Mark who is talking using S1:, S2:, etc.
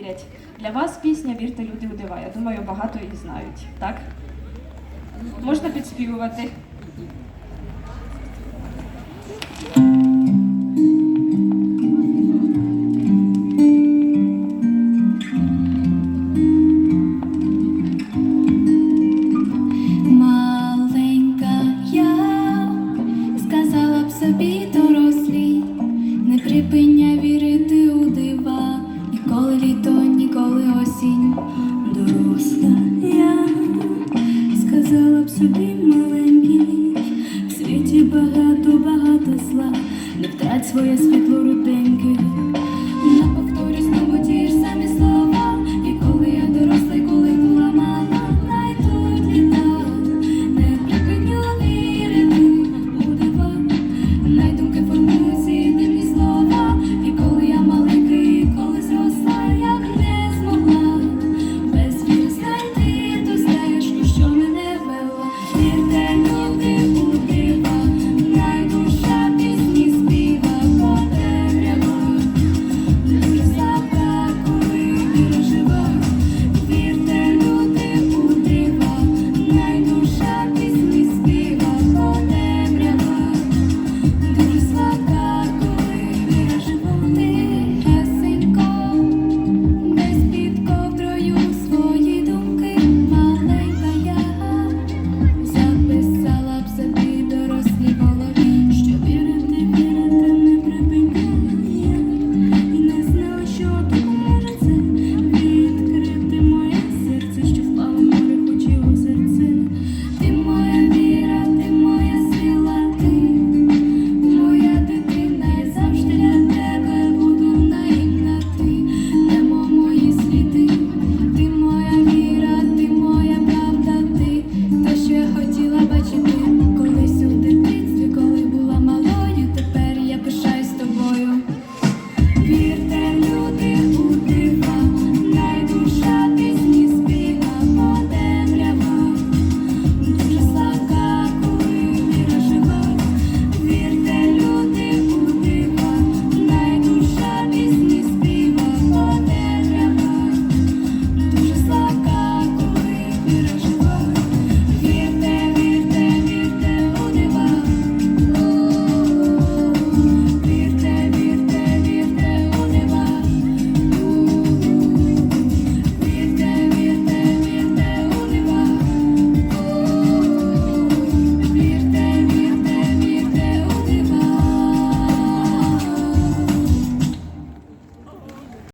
S1: вірять. Для вас пісня Вірте люди у дива. Я думаю, багато її знають, так? Можна підспівувати.
S2: Собі маленький, в світі багато, багато зла, не втрать своє світло